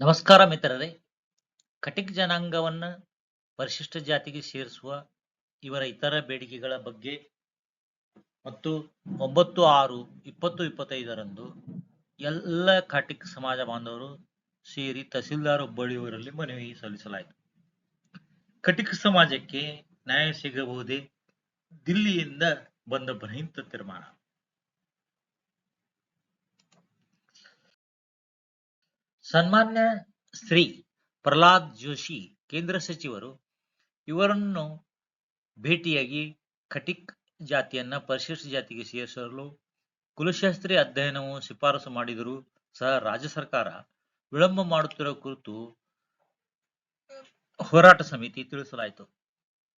ನಮಸ್ಕಾರ ಮಿತ್ರರೇ. ಕಟಿಕ್ ಜನಾಂಗವನ್ನ ಪರಿಶಿಷ್ಟ ಜಾತಿಗೆ ಸೇರಿಸುವ ಇವರ ಇತರ ಬೇಡಿಕೆಗಳ ಬಗ್ಗೆ ಮತ್ತು ಒಂಬತ್ತು ಆರು ಇಪ್ಪತ್ತು ಇಪ್ಪತ್ತೈದರಂದು ಎಲ್ಲ ಕಟಿಕ್ ಸಮಾಜ ಬಾಂಧವರು ಸೇರಿ ತಹಸೀಲ್ದಾರ್ ಹುಬ್ಬಳ್ಳಿಯವರಲ್ಲಿ ಮನವಿ ಸಲ್ಲಿಸಲಾಯಿತು. ಕಟಿಕ್ ಸಮಾಜಕ್ಕೆ ನ್ಯಾಯ ಸಿಗಬಹುದೇ? ದಿಲ್ಲಿಯಿಂದ ಬಂದ ಬಹಿಂತ ತೀರ್ಮಾನ. ಸನ್ಮಾನ್ಯ ಶ್ರೀ ಪ್ರಹ್ಲಾದ್ ಜೋಶಿ ಕೇಂದ್ರ ಸಚಿವರು ಇವರನ್ನು ಭೇಟಿಯಾಗಿ ಖಟಿಕ್ ಜಾತಿಯನ್ನ ಪರಿಶಿಷ್ಟ ಜಾತಿಗೆ ಸೇರಿಸಲು ಕುಲಶಾಸ್ತ್ರಿ ಅಧ್ಯಯನವು ಶಿಫಾರಸು ಮಾಡಿದರೂ ಸಹ ರಾಜ್ಯ ಸರ್ಕಾರ ವಿಳಂಬ ಮಾಡುತ್ತಿರುವ ಕುರಿತು ಹೋರಾಟ ಸಮಿತಿ ತಿಳಿಸಲಾಯಿತು.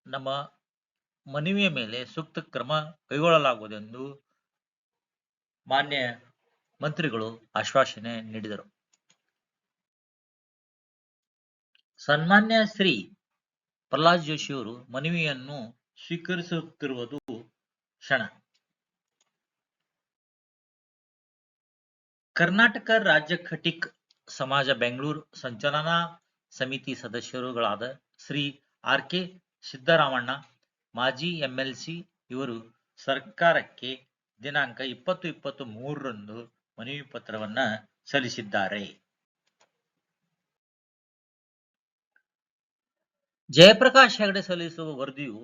ನಮ್ಮ ಮನವಿಯ ಮೇಲೆ ಸೂಕ್ತ ಕ್ರಮ ಕೈಗೊಳ್ಳಲಾಗುವುದೆಂದು ಮಾನ್ಯ ಮಂತ್ರಿಗಳು ಆಶ್ವಾಸನೆ ನೀಡಿದರು. ಸನ್ಮಾನ್ಯ ಶ್ರೀ ಪ್ರಹ್ಲಾದ್ ಜೋಶಿಯವರು ಮನವಿಯನ್ನು ಸ್ವೀಕರಿಸುತ್ತಿರುವುದು ಕ್ಷಣ. ಕರ್ನಾಟಕ ರಾಜ್ಯ ಖಟಿಕ್ ಸಮಾಜ ಬೆಂಗಳೂರು ಸಂಚಲನಾ ಸಮಿತಿ ಸದಸ್ಯರುಗಳಾದ ಶ್ರೀ ಆರ್ ಕೆ ಸಿದ್ದರಾಮಣ್ಣ, ಮಾಜಿ ಎಂಎಲ್ಸಿ ಇವರು ಸರ್ಕಾರಕ್ಕೆ ದಿನಾಂಕ ಇಪ್ಪತ್ತು ಇಪ್ಪತ್ತು ಮೂರರಂದು ಮನವಿ ಪತ್ರವನ್ನ ಸಲ್ಲಿಸಿದ್ದಾರೆ. ಜಯಪ್ರಕಾಶ್ ಹೆಗಡೆ ಸಲ್ಲಿಸುವ ವರದಿಯು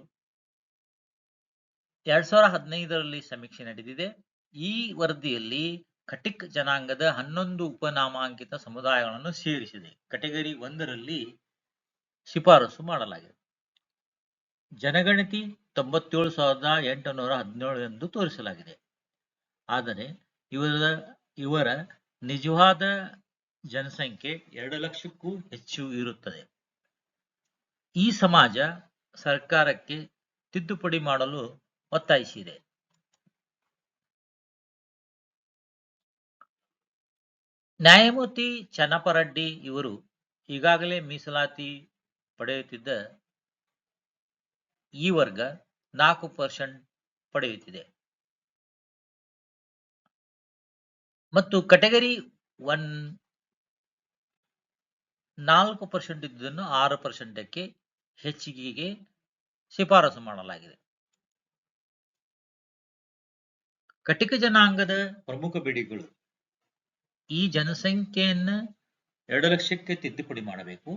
ಎರಡ್ ಸಾವಿರದ ಹದಿನೈದರಲ್ಲಿ ಸಮೀಕ್ಷೆ ನಡೆದಿದೆ. ಈ ವರದಿಯಲ್ಲಿ ಕಟಿಕ್ ಜನಾಂಗದ ಹನ್ನೊಂದು ಉಪನಾಮಾಂಕಿತ ಸಮುದಾಯಗಳನ್ನು ಸೇರಿಸಿದೆ. ಕಟಗರಿ ಒಂದರಲ್ಲಿ ಶಿಫಾರಸು ಮಾಡಲಾಗಿದೆ. ಜನಗಣತಿ ತೊಂಬತ್ತೇಳು ಸಾವಿರದ ಎಂಟುನೂರ ಹದಿನೇಳು ಎಂದು ತೋರಿಸಲಾಗಿದೆ. ಆದರೆ ಇವರ ಇವರ ನಿಜವಾದ ಜನಸಂಖ್ಯೆ ಎರಡು ಲಕ್ಷಕ್ಕೂ ಹೆಚ್ಚು ಇರುತ್ತದೆ. ಈ ಸಮಾಜ ಸರ್ಕಾರಕ್ಕೆ ತಿದ್ದುಪಡಿ ಮಾಡಲು ಒತ್ತಾಯಿಸಿದೆ. ನ್ಯಾಯಮೂರ್ತಿ ಚನ್ನಪರೆಡ್ಡಿ ಇವರು ಈಗಾಗಲೇ ಮೀಸಲಾತಿ ಪಡೆಯುತ್ತಿದ್ದ ಈ ವರ್ಗ ನಾಲ್ಕು ಪರ್ಸೆಂಟ್ ಪಡೆಯುತ್ತಿದೆ. ಮತ್ತು ಕೆಟಗರಿ ಒನ್ ನಾಲ್ಕು ಪರ್ಸೆಂಟ್ ಇದ್ದುದನ್ನು ಆರು ಪರ್ಸೆಂಟಕ್ಕೆ ಹೆಚ್ಚಿಗೆಗೆ ಶಿಫಾರಸು ಮಾಡಲಾಗಿದೆ. ಕಟಿಕ ಜನಾಂಗದ ಪ್ರಮುಖ ಬೇಡಿಕೆಗಳು ಈ ಜನಸಂಖ್ಯೆಯನ್ನ ಎರಡು ಲಕ್ಷಕ್ಕೆ ತಿದ್ದುಪಡಿ ಮಾಡಬೇಕು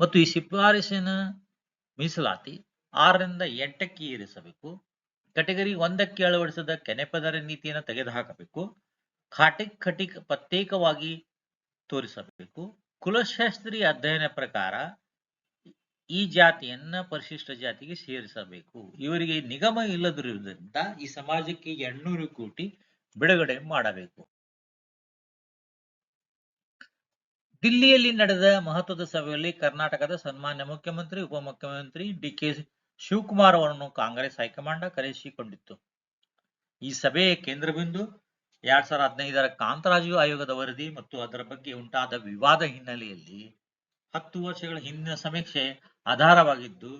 ಮತ್ತು ಈ ಶಿಫಾರಸಿನ ಮೀಸಲಾತಿ ಆರರಿಂದ ಎಂಟಕ್ಕೆ ಏರಿಸಬೇಕು. ಕಟಗರಿ ಒಂದಕ್ಕೆ ಅಳವಡಿಸಿದ ಕೆನೆಪದರ ನೀತಿಯನ್ನು ತೆಗೆದುಹಾಕಬೇಕು. ಖಾಟಿಕ್ ಖಟಿಕ್ ಪ್ರತ್ಯೇಕವಾಗಿ ತೋರಿಸಬೇಕು. ಕುಲಶಾಸ್ತ್ರೀಯ ಅಧ್ಯಯನ ಪ್ರಕಾರ ಈ ಜಾತಿಯನ್ನ ಪರಿಶಿಷ್ಟ ಜಾತಿಗೆ ಸೇರಿಸಬೇಕು. ಇವರಿಗೆ ನಿಗಮ ಇಲ್ಲದಿರುವುದರಿಂದ ಈ ಸಮಾಜಕ್ಕೆ ಎಣ್ಣೂರು ಕೋಟಿ ಬಿಡುಗಡೆ ಮಾಡಬೇಕು. ದಿಲ್ಲಿಯಲ್ಲಿ ನಡೆದ ಮಹತ್ವದ ಸಭೆಯಲ್ಲಿ ಕರ್ನಾಟಕದ ಸನ್ಮಾನ್ಯ ಮುಖ್ಯಮಂತ್ರಿ, ಉಪಮುಖ್ಯಮಂತ್ರಿ ಡಿ ಕೆ ಶಿವಕುಮಾರ್ ಅವರನ್ನು ಕಾಂಗ್ರೆಸ್ ಹೈಕಮಾಂಡ್ ಕರೆಸಿಕೊಂಡಿತ್ತು ಈ ಸಭೆಯ ಕೇಂದ್ರ ಬಿಂದು ಎರಡ್ ಸಾವಿರದ ಹದಿನೈದರ ಕಾಂತರಾಜು ಆಯೋಗದ ವರದಿ ಮತ್ತು ಅದರ ಬಗ್ಗೆ ಉಂಟಾದ ವಿವಾದ ಹಿನ್ನೆಲೆಯಲ್ಲಿ ಹತ್ತು ವರ್ಷಗಳ ಹಿಂದಿನ ಸಮೀಕ್ಷೆ ಆಧಾರವಾಗಿದ್ದು,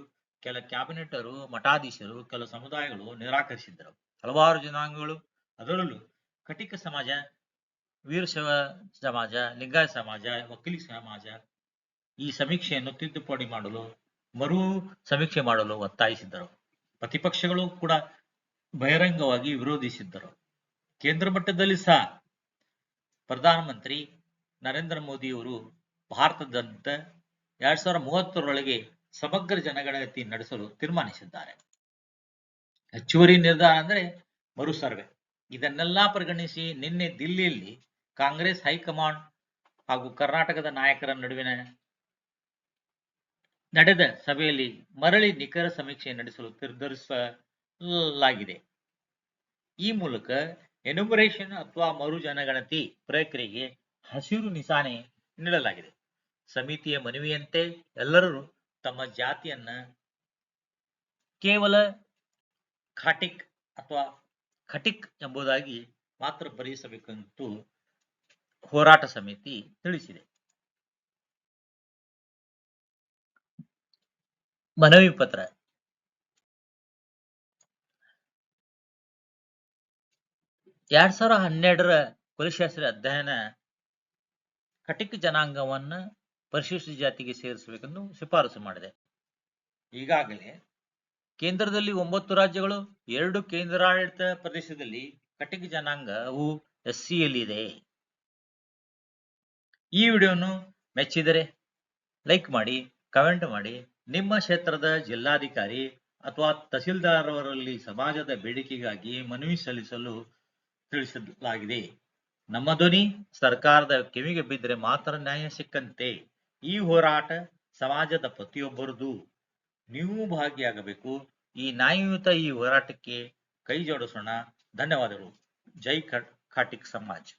ಕೆಲ ಕ್ಯಾಬಿನೆಟರು ಮಠಾಧೀಶರು, ಕೆಲ ಸಮುದಾಯಗಳು ನಿರಾಕರಿಸಿದ್ದರು. ಹಲವಾರು ಜನಾಂಗಗಳು ಅದರಲ್ಲೂ ಕಟಿಕ ಸಮಾಜ ವೀರಶೈವ ಸಮಾಜ, ಲಿಂಗಾಯತ ಸಮಾಜ, ವಕೀಲಿ ಸಮಾಜ ಈ ಸಮೀಕ್ಷೆಯನ್ನು ತಿದ್ದುಪಡಿ ಮಾಡಲು, ಮರು ಸಮೀಕ್ಷೆ ಮಾಡಲು ಒತ್ತಾಯಿಸಿದ್ದರು. ಪ್ರತಿಪಕ್ಷಗಳು ಕೂಡ ಬಹಿರಂಗವಾಗಿ ವಿರೋಧಿಸಿದ್ದರು. ಕೇಂದ್ರ ಮಟ್ಟದಲ್ಲಿ ಸಹ ಪ್ರಧಾನಮಂತ್ರಿ ನರೇಂದ್ರ ಮೋದಿಯವರು ಭಾರತದಂತ ಎರಡ್ ಸಾವಿರದ ಮೂವತ್ತರೊಳಗೆ ಸಮಗ್ರ ಜನಗಣತಿ ನಡೆಸಲು ತೀರ್ಮಾನಿಸಿದ್ದಾರೆ. ಹೆಚ್ಚುವರಿ ನಿರ್ಧಾರ ಅಂದ್ರೆ ಮರು ಸರ್ವೆ. ಇದನ್ನೆಲ್ಲ ಪರಿಗಣಿಸಿ ನಿನ್ನೆ ದಿಲ್ಲಿಯಲ್ಲಿ ಕಾಂಗ್ರೆಸ್, ಹೈಕಮಾಂಡ್ ಹಾಗೂ ಕರ್ನಾಟಕದ ನಾಯಕರ ನಡುವಿನ ನಡೆದ ಸಭೆಯಲ್ಲಿ ಮರಳಿ ನಿಖರ ಸಮೀಕ್ಷೆ ನಡೆಸಲು ನಿರ್ಧರಿಸಲಾಗಿದೆ. ಈ ಮೂಲಕ ಎನುಮರೇಷನ್ ಅಥವಾ ಮರು ಜನಗಣತಿ ಪ್ರಕ್ರಿಯೆಗೆ ಹಸಿರು ನಿಶಾನೆ ನೀಡಲಾಗಿದೆ. ಸಮಿತಿಯ ಮನವಿಯಂತೆ ಎಲ್ಲರೂ ತಮ್ಮ ಜಾತಿಯನ್ನ ಕೇವಲ ಖಾಟಿಕ್ ಅಥವಾ ಖಟಿಕ್ ಎಂಬುದಾಗಿ ಮಾತ್ರ ಬರೆಯಿಸಬೇಕೆಂದು ಹೋರಾಟ ಸಮಿತಿ ತಿಳಿಸಿದೆ. ಮನವಿ ಪತ್ರ. ಎರಡ್ ಸಾವಿರ ಹನ್ನೆರಡರ ಪರಿಶಾಸ್ತ್ರ ಅಧ್ಯಯನ ಕಟಿಕ್ ಜನಾಂಗವನ್ನು ಪರಿಶಿಷ್ಟ ಜಾತಿಗೆ ಸೇರಿಸಬೇಕೆಂದು ಶಿಫಾರಸು ಮಾಡಿದೆ. ಈಗಾಗಲೇ ಕೇಂದ್ರದಲ್ಲಿ ಒಂಬತ್ತು ರಾಜ್ಯಗಳು, ಎರಡು ಕೇಂದ್ರಾಡಳಿತ ಪ್ರದೇಶದಲ್ಲಿ ಕಟಿಕ್ ಜನಾಂಗವು ಎಸ್ಸಿಯಲ್ಲಿದೆ. ಈ ವಿಡಿಯೋನು ಮೆಚ್ಚಿದರೆ ಲೈಕ್ ಮಾಡಿ, ಕಮೆಂಟ್ ಮಾಡಿ. ನಿಮ್ಮ ಕ್ಷೇತ್ರದ ಜಿಲ್ಲಾಧಿಕಾರಿ ಅಥವಾ ತಹಸೀಲ್ದಾರ್ ಅವರಲ್ಲಿ ಸಮಾಜದ ಬೇಡಿಕೆಗಾಗಿ ಮನವಿ ಸಲ್ಲಿಸಲು ತಿಳಿಸಲಾಗಿದೆ. ನಮ್ಮ ಧ್ವನಿ ಸರ್ಕಾರದ ಕಿವಿಗೆ ಬಿದ್ದರೆ ಮಾತ್ರ ನ್ಯಾಯ ಸಿಕ್ಕಂತೆ. ಈ ಹೋರಾಟ ಸಮಾಜದ ಪ್ರತಿಯೊಬ್ಬರದು. ನೀವು ಭಾಗಿಯಾಗಬೇಕು. ಈ ನ್ಯಾಯಯುತ ಈ ಹೋರಾಟಕ್ಕೆ ಕೈ ಜೋಡಿಸೋಣ. ಧನ್ಯವಾದಗಳು. ಜೈ ಖಾಟಿಕ್ ಸಮಾಜ್.